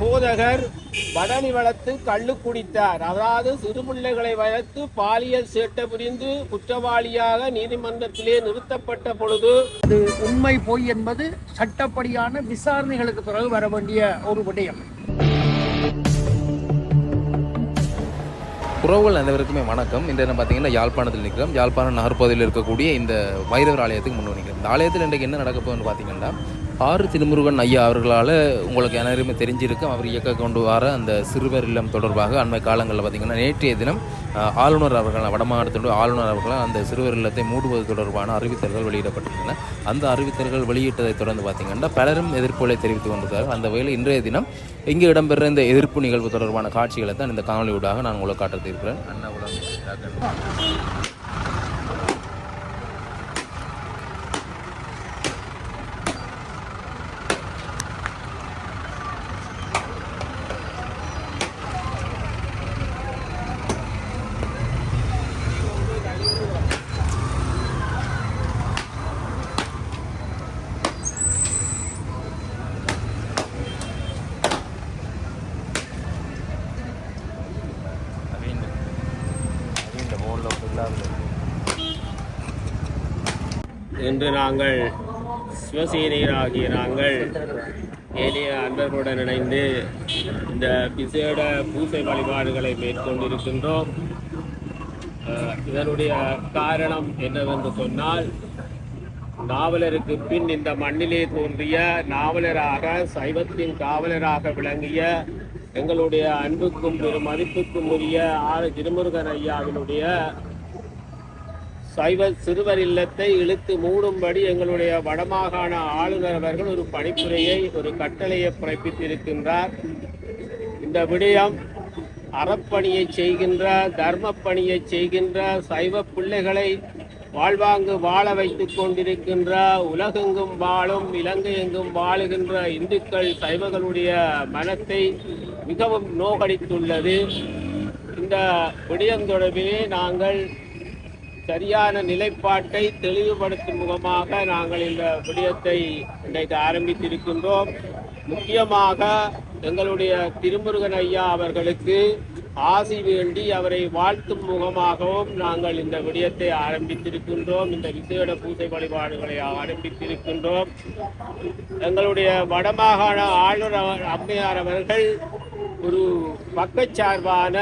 போதகர் படனி வளர்த்து கள்ளு குடித்தார். அதாவது சிறுபிள்ளைகளை வளர்த்து பாலியல் சேட்டை புரிந்து குற்றவாளியாக நீதிமன்றத்திலே நிறுத்தப்பட்ட பொழுது அது உண்மை பொய் என்பது சட்டப்படியான விசாரணைகளுக்கு பிறகு வர வேண்டிய ஒரு விடயம். உறவுகள் அனைவருக்குமே வணக்கம். இன்று என்ன பார்த்தீங்கன்னா யாழ்ப்பாணத்தில் நிற்கிறோம். யாழ்ப்பாணம் நகர்ப்பகுதியில் இருக்கக்கூடிய இந்த வைரவர் ஆலயத்துக்கு முன் நிற்கிறோம். இந்த ஆலயத்தில் இன்றைக்கு என்ன நடக்க போகுதுன்னு பார்த்தீங்கன்னா ஆறு திருமுருகன் ஐயா அவர்களால் உங்களுக்கு அனைவருமே தெரிஞ்சிருக்கும் அவர் இயக்க கொண்டு வர அந்த சிறுவர் இல்லம் தொடர்பாக அண்மை காலங்களில் பார்த்தீங்கன்னா நேற்றைய தினம் ஆளுநர் அவர்கள் வடமாநிலத்தோடு ஆளுநர் அவர்களால் அந்த சிறுவர் இல்லத்தை மூடுவது தொடர்பான அறிவித்தல்கள் வெளியிடப்பட்டிருந்தன அந்த அறிவித்தல்கள் வெளியிட்டதை தொடர்ந்து பார்த்திங்கன்னா பலரும் எதிர்ப்புகளை தெரிவித்து கொண்டிருக்கிறார்கள். அந்த வகையில் இன்றைய தினம் இங்கே இடம்பெற இந்த எதிர்ப்பு நிகழ்வு தொடர்பான காட்சிகளை தான் இந்த காணொலியூடாக நான் உங்களுக்கு காட்டுத்திருக்கிறேன் அண்ணா உலகம். இன்று நாங்கள் சிவசேனையராகிய நாங்கள் ஏனைய அன்பர்களுடன் இணைந்து இந்த விசேட பூசை வழிபாடுகளை மேற்கொண்டிருக்கின்றோம். இதனுடைய காரணம் என்னவென்று சொன்னால் நாவலருக்கு பின் இந்த மண்ணிலே தோன்றிய நாவலராக சைவத்தின் காவலராக விளங்கிய எங்களுடைய அன்புக்கும் பெரும் மதிப்புக்கும் உரிய ஆறு திருமுருகன் ஐயாவினுடைய சைவ சிறுவர் இல்லத்தை இழுத்து மூடும்படி எங்களுடைய வடமாகாண ஆளுநர் அவர்கள் ஒரு பணிப்புரையை ஒரு கட்டளையை பிறப்பித்திருக்கின்றார். இந்த விடயம் அறப்பணியை செய்கின்ற தர்ம பணியை செய்கின்ற சைவ பிள்ளைகளை வாழ்வாங்கு வாழ வைத்து கொண்டிருக்கின்ற உலகெங்கும் வாழும் இலங்கை எங்கும் வாழுகின்ற இந்துக்கள் சைவர்களுடைய மனத்தை மிகவும் நோகடித்துள்ளது. இந்த விடயம் தொடர்பிலே நாங்கள் சரியான நிலைப்பாட்டை தெளிவுபடுத்தும் முகமாக நாங்கள் இந்த விடயத்தை இன்றைக்கு ஆரம்பித்திருக்கின்றோம். முக்கியமாக எங்களுடைய திருமுருகன் ஐயா அவர்களுக்கு ஆசி வேண்டி அவரை வாழ்த்தும் முகமாகவும் நாங்கள் இந்த விடயத்தை ஆரம்பித்திருக்கின்றோம். இந்த விசேட பூஜை வழிபாடுகளை ஆரம்பித்திருக்கின்றோம். எங்களுடைய வடமாகாண ஆளுநர் அம்மையார் அவர்கள் ஒரு பக்கச்சார்பான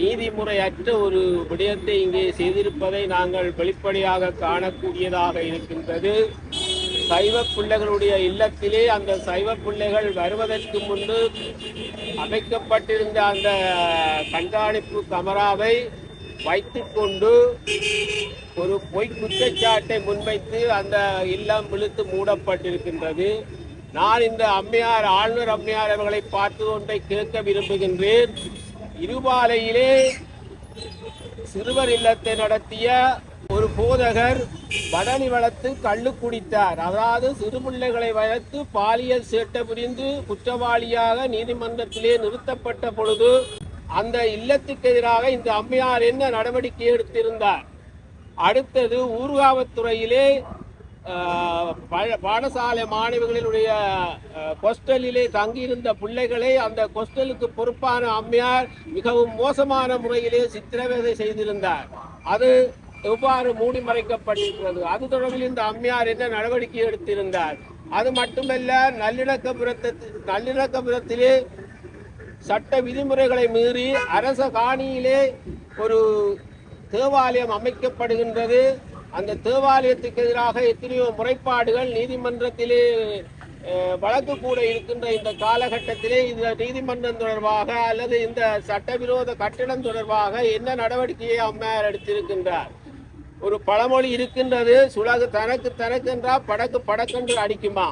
நீதிமுறையற்ற ஒரு விடயத்தை இங்கே செய்திருப்பதை நாங்கள் வெளிப்படையாக காணக்கூடியதாக இருக்கின்றது. சைவ பிள்ளைகளுடைய இல்லத்திலே அந்த சைவ பிள்ளைகள் வருவதற்கு முன்பு அமைக்கப்பட்டிருந்த அந்த கண்காணிப்பு கமராவை வைத்துக்கொண்டு ஒரு பொய் குற்றச்சாட்டை முன்வைத்து அந்த இல்லம் விழுத்து மூடப்பட்டிருக்கின்றது. நான் இந்த அம்மையார் ஆளுநர் அம்மையார் அவர்களை பார்த்து ஒன்றை கேட்க விரும்புகின்றேன். இருபாலையிலே சிறுவர் இல்லத்தை நடத்திய ஒரு போதகர் படனி வளர்த்து கள்ளு குடித்தார். அதாவது சிறுபிள்ளைகளை வளர்த்து பாலியல் சேட்டை புரிந்து குற்றவாளியாக நீதிமன்றத்திலே நிறுத்தப்பட்ட பொழுது அந்த இல்லத்துக்கு எதிராக இந்த அம்மையார் என்ன நடவடிக்கை எடுத்திருந்தார்? அடுத்தது ஊர்காவத்துறையிலே பாடசாலை மாணவிகளினுடைய கொஸ்டலிலே தங்கியிருந்த பிள்ளைகளை அந்த கொஸ்டலுக்கு பொறுப்பான அம்மையார் மிகவும் மோசமான முறையிலே சித்திரவதை செய்திருந்தார். அது எவ்வாறு மூடி மறைக்கப்பட்டிருக்கிறது அது தொடர்பில் இந்த அம்மையார் என்ன நடவடிக்கை எடுத்திருந்தார்? அது மட்டுமல்ல நல்லிணக்கபுரத்தை நல்லிணக்கபுரத்திலே சட்ட விதிமுறைகளை மீறி அரச காணியிலே ஒரு தேவாலயம் அமைக்கப்படுகின்றது. அந்த தேவாலயத்துக்கு எதிராக எத்தனையோ முறைப்பாடுகள் நீதிமன்றத்திலே வழக்கு கூட இருக்கின்ற இந்த காலகட்டத்திலே இந்த நீதிமன்றம் தொடர்பாக அல்லது இந்த சட்டவிரோத கட்டணம் தொடர்பாக என்ன நடவடிக்கையை அம்மையார் எடுத்திருக்கின்றார்? ஒரு பழமொழி இருக்கின்றது சுலகு தனக்கு தனக்கென்றா படக்கு படக்கென்று அடிக்குமா?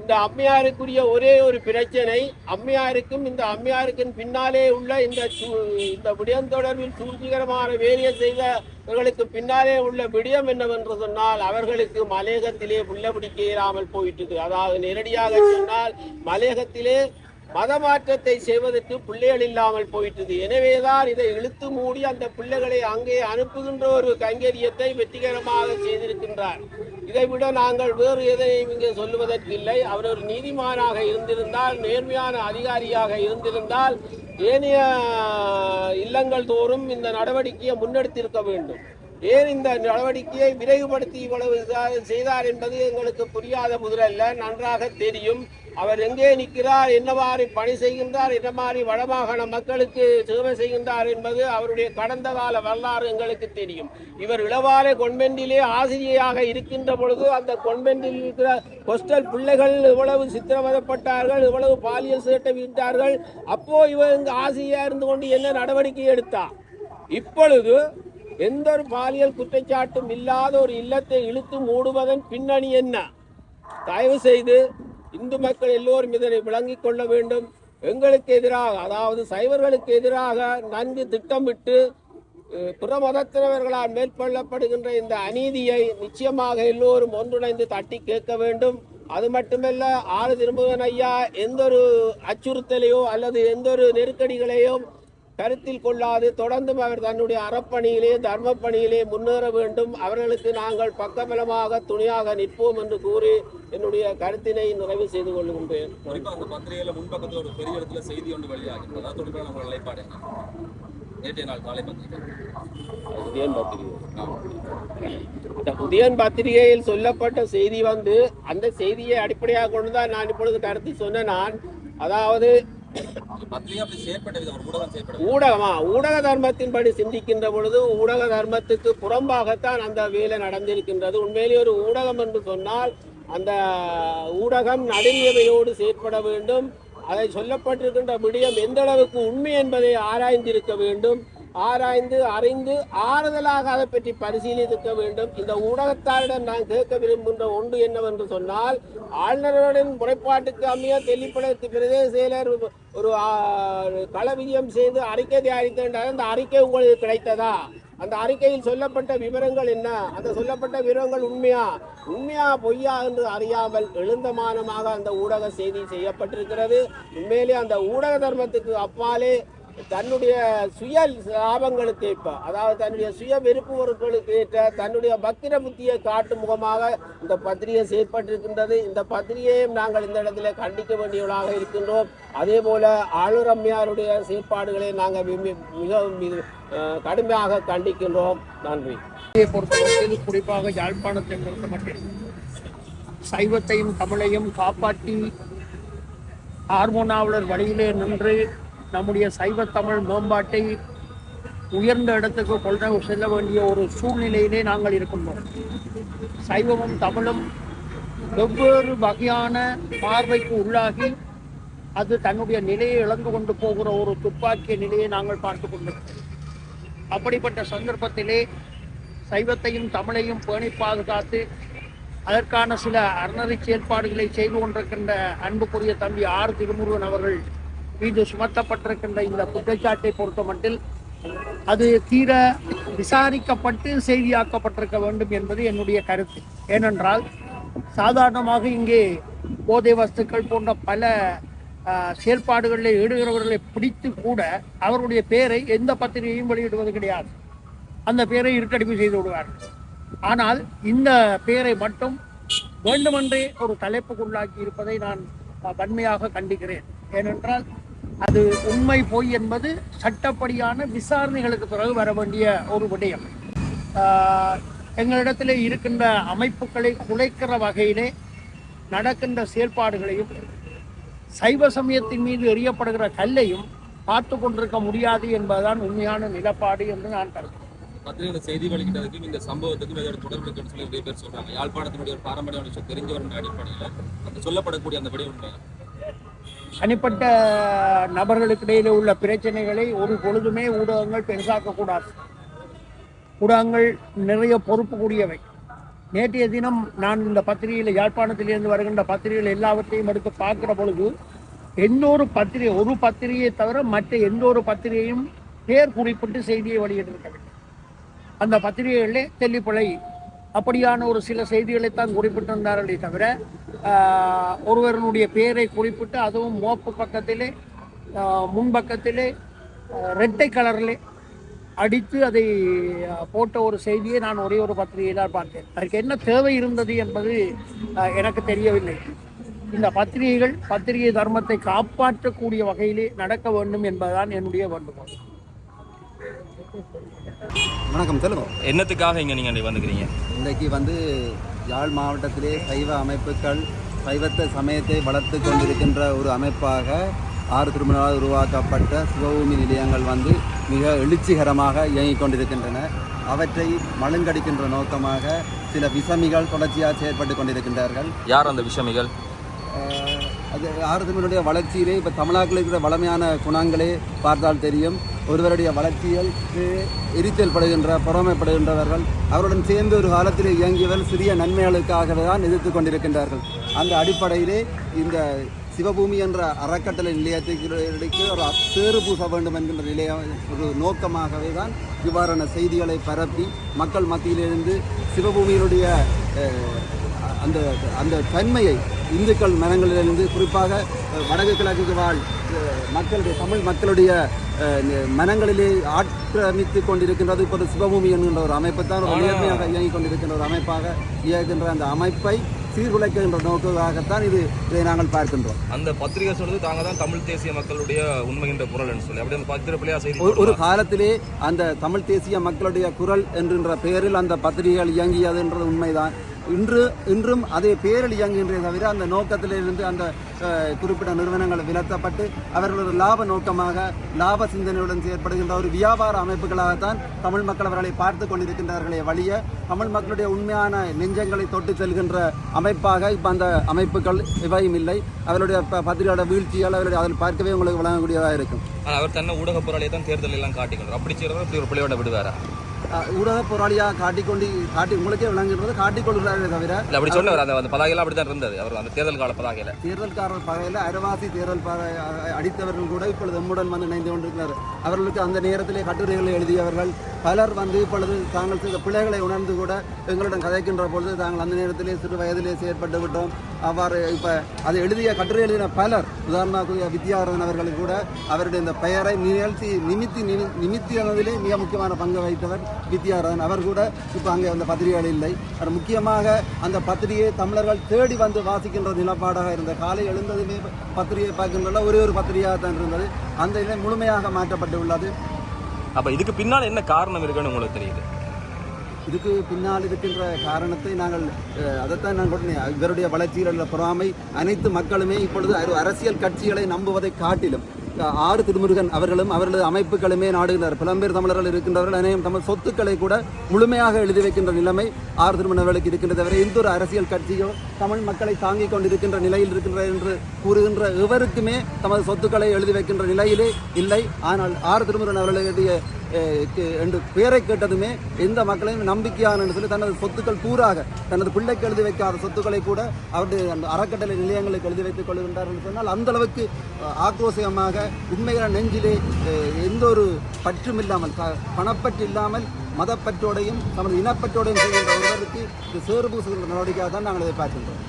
இந்த அம்மையாருக்குரிய ஒரே ஒரு பிரச்சனை அம்மையாருக்கும் இந்த அம்மையாருக்கும் பின்னாலே உள்ள இந்த சூ- இந்த விடயம் தொடர்பில் சூழ்ச்சிகரமான வேலையை இவர்களுக்கு பின்னாலே உள்ள விடயம் என்னவென்று சொன்னால் அவர்களுக்கு மலையகத்திலே புள்ள பிடிக்க இயலாமல் போயிட்டது. அதாவது நேரடியாக சொன்னால் மலையகத்திலே மதமாற்றத்தை செய்வதற்கு பிள்ளைகள் இல்லாமல் போயிட்டது. எனவேதான் இதை இழுத்து மூடி அந்த பிள்ளைகளை அங்கே அனுப்புகின்ற ஒரு கைங்கரியத்தை வெற்றிகரமாக செய்திருக்கின்றார். இதை விட நாங்கள் வேறு எதையும் இங்கே சொல்லுவதற்கு இல்லை. அவர் ஒரு நீதிமானாக இருந்திருந்தால் நேர்மையான அதிகாரியாக இருந்திருந்தால் ஏனைய இல்லங்கள் தோறும் இந்த நடவடிக்கையை முன்னெடுத்திருக்க வேண்டும். ஏன் இந்த நடவடிக்கையை விரைவுபடுத்தி இவ்வளவு செய்தார் என்பது எங்களுக்கு புரியாத முதலல்ல நன்றாக தெரியும். அவர் எங்கே நிற்கிறார் என்ன மாதிரி பணி செய்கின்றார் என்ன மாதிரி வடமாகாண மக்களுக்கு சேவை செய்கின்றார் என்பது அவருடைய கடந்த கால வரலாறு எங்களுக்கு தெரியும். இவர் இளவாலை கொன்வென்டிலே ஆசிரியராக இருக்கின்ற பொழுது அந்த கொன்வென்டில் இருக்கிற ஹொஸ்டல் பிள்ளைகள் இவ்வளவு சித்திரவதப்பட்டார்கள் இவ்வளவு பாலியல் சேட்டை விட்டார்கள் அப்போ இவர் இங்கு ஆசிரியராக இருந்து கொண்டு என்ன நடவடிக்கை எடுத்தார் இப்பொழுது எந்த ஒரு பாலியல் குற்றச்சாட்டும் இல்லாத ஒரு இல்லத்தை இழுத்து மூடுவதன் பின்னணி என்ன? தயவு செய்து இந்து மக்கள் எல்லோரும் இதனை விளங்கிக் கொள்ள வேண்டும். எங்களுக்கு எதிராக அதாவது சைவர்களுக்கு எதிராக நன்கு திட்டமிட்டு பிற மதத்தினர்களால் மேற்கொள்ளப்படுகின்ற இந்த அநீதியை நிச்சயமாக எல்லோரும் ஒன்றிணைந்து தட்டி கேட்க வேண்டும். அது மட்டுமல்ல ஆறு திரும்புவன் ஐயா எந்த ஒரு அச்சுறுத்தலையோ அல்லது எந்த ஒரு நெருக்கடிகளையோ கருத்தில் கொள்ளாது. தொடர்ந்தும் அவர் தன்னுடைய அறப்பணியிலே தர்ம பணியிலே முன்னேற வேண்டும். அவர்களுக்கு நாங்கள் பக்கபலமாக துணையாக நிற்போம் என்று கூறி என்னுடைய கருத்தினை நிறைவு செய்து கொள்கின்றேன். குறிப்பா அந்த பத்திரிகையில முன்பக்கத்துல ஒரு பெரிய இடத்துல செய்தி ஒன்று வெளியாகின்றது அது தொடர்பான உங்கள் நிலைப்பாடு என்ன? நேற்றைய நாள் காலை பத்திரிகை. உதயன் பத்திரிகை. இந்த உதயன் பத்திரிகையில் சொல்லப்பட்ட செய்தி வந்து அந்த செய்தியை அடிப்படையாக கொண்டுதான் நான் இப்பொழுது கருத்து சொன்ன நான். அதாவது ஊடகம் ஊடகமா? ஊடக தர்மத்தின்படி சிந்திக்கின்ற பொழுது ஊடக தர்மத்துக்கு புறம்பாகத்தான் அந்த வேலை நடந்திருக்கின்றது. உண்மையிலே ஒரு ஊடகம் என்று சொன்னால் அந்த ஊடகம் நடுநிலைமையோடு செயற்பட வேண்டும். அதை சொல்லப்பட்டிருக்கின்ற விடயம் எந்த அளவுக்கு உண்மை என்பதை ஆராய்ந்திருக்க வேண்டும். ஆராய்ந்து அறிந்து ஆறுதலாக அதை பற்றி பரிசீலிக்க வேண்டும். இந்த ஊடகத்தாரிடம் நான் கேட்க விரும்புகின்ற ஒன்று என்னவென்று சொன்னால் ஆளுநருடன் முறைப்பாட்டுக்கு அமைய தெல்லிப்படத்து பிரதேச செயலர் ஒரு ஆ, கள விஜயம் செய்து அறிக்கை தயாரித்தார் அந்த அறிக்கை உங்களுக்கு கிடைத்ததா? அந்த அறிக்கையில் சொல்லப்பட்ட விவரங்கள் என்ன? அந்த சொல்லப்பட்ட விவரங்கள் உண்மையா? உண்மையா பொய்யா என்று அறியாமல் எழுந்தமானமாக அந்த ஊடக செய்தி செய்யப்பட்டிருக்கிறது. உண்மையிலே அந்த ஊடக தர்மத்துக்கு அப்பாலே தன்னுடைய சுய லாபங்களுக்கு ஏற்ப அதாவது தன்னுடைய சுய வெறுப்பு பொருட்களுக்கு ஏற்ற தன்னுடைய பக்திர புத்தியை காட்டும் முகமாக இந்த பத்திரிகை செயற்பட்டிருக்கின்றது. இந்த பத்திரிகையையும் நாங்கள் இந்த இடத்துல கண்டிக்க வேண்டியவர்களாக இருக்கின்றோம். அதே போல ஆளுநர் அம்மையாருடைய செயற்பாடுகளை நாங்கள் மிக- மிகவும் மிக- கடுமையாக கண்டிக்கின்றோம். நன்றி. இதை பொறுத்தவரையில் குறிப்பாக யாழ்ப்பாணத்தை பொறுத்தமட்டில் சைவத்தையும் தமிழையும் காப்பாற்றி ஹார்மோனாவலர் வழியிலே நின்று நம்முடைய சைவ தமிழ் மேம்பாட்டை உயர்ந்த இடத்துக்கு கொண்டு செல்ல வேண்டிய ஒரு சூழ்நிலையிலே நாங்கள் இருக்கின்றோம். சைவமும் தமிழும் வெவ்வேறு வகையான பார்வைக்கு உள்ளாகி அது தன்னுடைய நிலையை இழந்து கொண்டு போகிற ஒரு துப்பாக்கிய நிலையை நாங்கள் பார்த்து கொண்டிருக்கிறோம். அப்படிப்பட்ட சந்தர்ப்பத்திலே சைவத்தையும் தமிழையும் பேணி பாதுகாத்து அதற்கான சில அறநெறி செயற்பாடுகளை செய்து கொண்டிருக்கின்ற அன்புக்குரிய தம்பி ஆர். திருமுருகன் அவர்கள் மீது சுமத்தப்பட்டிருக்கின்ற இந்த குற்றச்சாட்டை பொறுத்த மட்டில் அது தீர விசாரிக்கப்பட்டு செய்தியாக்கப்பட்டிருக்க வேண்டும் என்பது என்னுடைய கருத்து. ஏனென்றால் சாதாரணமாக இங்கே போதை வஸ்துக்கள் போன்ற பல செயல்பாடுகளில் ஈடுகிறவர்களை பிடித்து கூட அவருடைய பெயரை எந்த பத்திரிகையும் வெளியிடுவது கிடையாது. அந்த பெயரை இருக்கடிப்பு செய்து விடுவார்கள். ஆனால் இந்த பெயரை மட்டும் வேண்டுமென்றே ஒரு தலைப்புக்குள்ளாக்கி இருப்பதை நான் வன்மையாக கண்டிக்கிறேன். ஏனென்றால் அது உண்மை பொய் என்பது சட்டப்படியான விசாரணைகளுக்கு பிறகு வர வேண்டிய ஒரு விடயம். ஆஹ், எங்களிடத்தில் இருக்கின்ற அமைப்புகளை குலைக்கிற வகையிலே நடக்கின்ற செயல்பாடுகளையும் சைவ சமயத்தின் மீது எறியப்படுகிற கல்லையும் பார்த்து கொண்டிருக்க முடியாது என்பதுதான் உண்மையான நிலப்பாடு என்று நான் கருதுகிறேன். செய்தி வெளியிட்டதுக்கும் இந்த சம்பவத்துக்கும் ஏதோ தொடர்பு இருக்குன்னு சொல்லி நிறைய பேர் சொல்றாங்க. யாழ்ப்பாணத்தினுடைய ஒரு பாரம்பரிய தெரிஞ்சவருடைய அடிப்படையில் அந்த சொல்லப்படக்கூடிய அந்த விடயம் உண்மை தனிப்பட்ட நபர்களுக்கிடையில் உள்ள பிரச்சனைகளை ஒரு பொழுதுமே ஊடகங்கள் பெருசாக்கக்கூடாது ஊடகங்கள் நிறைய பொறுப்பு கூடியவை. நேற்றைய தினம் நான் இந்த பத்திரிகையில் யாழ்ப்பாணத்திலிருந்து வருகின்ற பத்திரிகைகள் எல்லாவற்றையும் எடுத்து பார்க்குற பொழுது எந்த ஒரு பத்திரிகை ஒரு பத்திரிகையை தவிர மற்ற எந்த ஒரு பத்திரிகையும் பேர் குறிப்பிட்டு செய்தியை வெளியிட்டிருக்கவில்லை. அந்த பத்திரிகைகளிலே தெல்லிப்பளை அப்படியான ஒரு சில செய்திகளைத்தான் குறிப்பிட்டிருந்தார்களே தவிர ஆஹ், ஒருவருடைய பெயரை குறிப்பிட்டு அதுவும் மோப்பு பக்கத்திலே முன்பக்கத்திலே ரெட்டை கலரிலே அடித்து அதை போட்ட ஒரு செய்தியை நான் ஒரே ஒரு பத்திரிகையில் தான் பார்த்தேன். அதற்கு என்ன தேவை இருந்தது என்பது எனக்கு தெரியவில்லை. இந்த பத்திரிகைகள் பத்திரிகை தர்மத்தை காப்பாற்றக்கூடிய வகையிலே நடக்க வேண்டும் என்பதுதான் என்னுடைய வேண்டுகோள். வணக்கம் சொல்லுங்க என்னத்துக்காக இங்க நீங்க இன்னைக்கு வந்துக்கிறீங்க இன்றைக்கு வந்து யாழ் மாவட்டத்திலே சைவ அமைப்புகள் சைவத்த சமயத்தை வளர்த்து கொண்டிருக்கின்ற ஒரு அமைப்பாக ஆறு திருமணால் உருவாக்கப்பட்ட சிவபூமி நிலையங்கள் வந்து மிக எழுச்சிகரமாக இயங்கிக் கொண்டிருக்கின்றன. அவற்றை மழுங்கடிக்கின்ற நோக்கமாக சில விசமிகள் தொடர்ச்சியாக செயற்பட்டு கொண்டிருக்கின்றார்கள். யார் அந்த விஷமிகள்? அது ஆறுதலினுடைய வளர்ச்சியிலே இப்போ தமிழ்நாட்டில் இருக்கிற வளமையான குணங்களே பார்த்தால் தெரியும். ஒருவருடைய வளர்ச்சிகளுக்கு எரிச்சல் படுகின்ற பொறாமைப்படுகின்றவர்கள் அவருடன் சேர்ந்து ஒரு காலத்தில் இயங்கியவர் சிறிய நன்மைகளுக்காகவே தான் எதிர்த்து கொண்டிருக்கின்றார்கள். அந்த அடிப்படையிலே இந்த சிவபூமி என்ற அறக்கட்டளை நிலையத்திற்கு ஒரு சேறு பூச வேண்டும் என்கின்ற நிலைய ஒரு நோக்கமாகவே தான் இவ்வாறான செய்திகளை பரப்பி மக்கள் மத்தியிலிருந்து சிவபூமியினுடைய அந்த அந்த தன்மையை இந்துக்கள் மனங்களிலிருந்து குறிப்பாக வடக்கு கிழக்கு வாழ் மக்களுடைய தமிழ் மக்களுடைய மனங்களிலே ஆக்கிரமித்து கொண்டிருக்கின்றது. இப்போது சிவபூமி என்கின்ற ஒரு அமைப்பு தான் ஒரு நேர்மையாக இயங்கிக் கொண்டிருக்கின்ற ஒரு அமைப்பாக இயங்குகின்ற அந்த அமைப்பை சீர்குலைக்கின்ற நோக்கமாகத்தான் இது இதை நாங்கள் பார்க்கின்றோம். அந்த பத்திரிகை சொல்றது தாங்க தான் தமிழ் தேசிய மக்களுடைய உண்மைகின்ற குரல்னு சொல்லி அப்படி அந்த பத்திர பிள்ளையா செய்தி ஒரு- காலத்திலே அந்த தமிழ் தேசிய மக்களுடைய குரல் என்கின்ற பெயரில் அந்த பத்திரிகைகள் இயங்கியதுன்றது உண்மைதான். இன்று இன்றும் அதே பேரில் இயங்குகின்றே தவிர அந்த நோக்கத்திலிருந்து அந்த குறிப்பிட்ட நிறுவனங்கள் விலத்தப்பட்டு அவர்கள் ஒரு லாப நோக்கமாக லாப சிந்தனையுடன் செயற்படுகின்ற ஒரு வியாபார அமைப்புகளாகத்தான் தமிழ் மக்கள் அவர்களை பார்த்து கொண்டிருக்கின்றார்களே வழிய தமிழ் மக்களுடைய உண்மையான நெஞ்சங்களை தொட்டு செல்கின்ற அமைப்பாக இப்போ அந்த அமைப்புகள் இவையும் இல்லை. அவருடைய ப- பத்திரிகையோட வீழ்ச்சியால் அவருடைய அதில் பார்க்கவே உங்களுக்கு வழங்கக்கூடியதாக இருக்கும். அவர் தன்னை ஊடக போராளியை தான் தேர்தல் எல்லாம் காட்டிக்கணும் அப்படி செய்யறதா இப்படி ஒரு பிள்ளையோட விடுவாரா? ஊடக போராளியாக காட்டிக்கொண்டு காட்டி உங்களுக்கே விளங்குகிறது காட்டிக்கொள்கிறாரே தவிர இல்ல அப்படி சொன்னவர் அந்த அந்த பதாகையெல்லாம் அப்படித்தான் இருந்தது. அவர் அந்த தேர்தல் கால பதாகையில. தேர்தல்காரர் பகையில் அரவாசி தேர்தல் அடித்தவர்கள் கூட இப்பொழுது எம்முடன் வந்து இணைந்து கொண்டிருக்கிறார் அவர்களுக்கு அந்த நேரத்திலே கட்டுரைகளை எழுதியவர்கள் பலர் வந்து இப்பொழுது தாங்கள் செய்த பிள்ளைகளை உணர்ந்து கூட எங்களிடம் கதைக்கின்ற பொழுது தாங்கள் அந்த நேரத்திலே சிறு வயதிலே செயற்பட்டு விட்டோம். அவ்வாறு இப்போ அதை எழுதிய கட்டுரை எழுதின பலர் உதாரணமாக வித்யாரதன் அவர்களுக்கு கூட அவருடைய இந்த பெயரை நிகழ்த்தி நிமித்தி நிமி நிமித்தியதிலே மிக முக்கியமான பங்கு வகித்தவர் வித்யாரதன். அவர் கூட இப்போ அங்கே அந்த பத்திரிகைகள் இல்லை. அவர் முக்கியமாக அந்த பத்திரிகையை தமிழர்கள் தேடி வந்து வாசிக்கின்ற நிலப்பாடாக இருந்த காலை எழுந்ததுமே பத்திரிகை பார்க்கின்ற ஒரே ஒரு பத்திரிகையாக தான் இருந்தது. அந்த இதை முழுமையாக மாற்றப்பட்டு உள்ளது. அப்போ இதுக்கு பின்னால் என்ன காரணம் இருக்குன்னு உங்களுக்கு தெரியுது? இதுக்கு பின்னால் இருக்கின்ற காரணத்தை நாங்கள் அதைத்தான் நான் உடனே இவருடைய வளர்ச்சியில் உள்ள பொறாமை அனைத்து மக்களுமே இப்பொழுது அரசியல் கட்சிகளை நம்புவதை காட்டிலும் ஆறு திருமுருகன் அவர்களும் அவர்களது அமைப்புகளுமே நாடுகின்றனர். புலம்பெயர் தமிழர்கள் இருக்கின்றவர்கள் அனைவரும் தமிழ் சொத்துக்களை கூட முழுமையாக எழுதி வைக்கின்ற நிலைமை ஆறு திருமணவர்களுக்கு இருக்கின்ற தவிர எந்த ஒரு அரசியல் கட்சியோ தமிழ் மக்களை தாங்கிக் கொண்டிருக்கின்ற நிலையில் இருக்கின்ற என்று கூறுகின்ற எவருக்குமே தமது சொத்துக்களை எழுதி வைக்கின்ற நிலையிலே இல்லை. ஆனால் ஆறு திருமுருகன் அவர்களுடைய என்று பெயரை கேட்டதுமே எந்த மக்களையும் நம்பிக்கையான சொல்லி தனது சொத்துக்கள் பூராக தனது பிள்ளைக்கு எழுதி வைக்காத சொத்துக்களை கூட அவருடைய அந்த அறக்கட்டளை நிலையங்களுக்கு எழுதி வைத்துக் கொள்கின்றார்கள் என்று சொன்னால் அந்த அளவுக்கு ஆக்ரோஷமாக உண்மையான நெஞ்சிலே எந்த ஒரு பற்றும் இல்லாமல் பணப்பற்று இல்லாமல் மதப்பற்றோடையும் தமது இனப்பற்றோடையும் செய்கின்ற ஒருவருக்கு இது சேறு பூசுகின்ற நடவடிக்கையாக தான் நாங்கள் இதை பார்க்கின்றோம்.